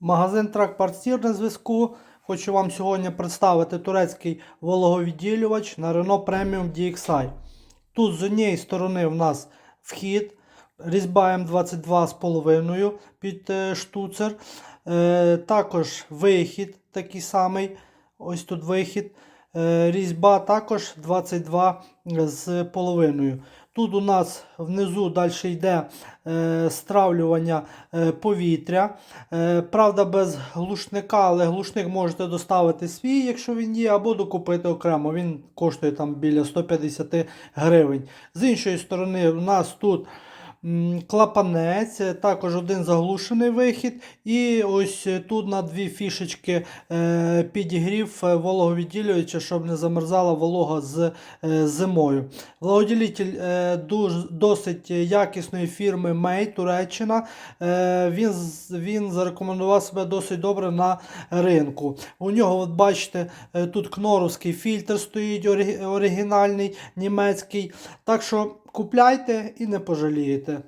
Магазин Тракпартсір на зв'язку. Хочу вам сьогодні представити турецький вологовідділювач на Renault Premium DXi. Тут з однієї сторони в нас вхід, різьба М22,5 під е, штуцер. Е, Також вихід такий самий. Ось тут вихід. Е, Різьба також 22 з половиною. Тут у нас внизу далі йде е, стравлювання е, повітря. Е, правда, без глушника, але глушник можете доставити свій, якщо він є, або докупити окремо. Він коштує там біля 150 гривень. З іншої сторони, у нас тут клапанець, е, також один заглушений вихід. І ось е, тут на дві фішечки е, підігрів вологовідділювача, щоб не замерзала волога з зимою. Вологоділитель досить якісної фірми May Туреччина. Він, він зарекомендував себе досить добре на ринку. У нього, от бачите, тут кноровський фільтр стоїть оригінальний німецький. Так що купляйте і не пожалієте.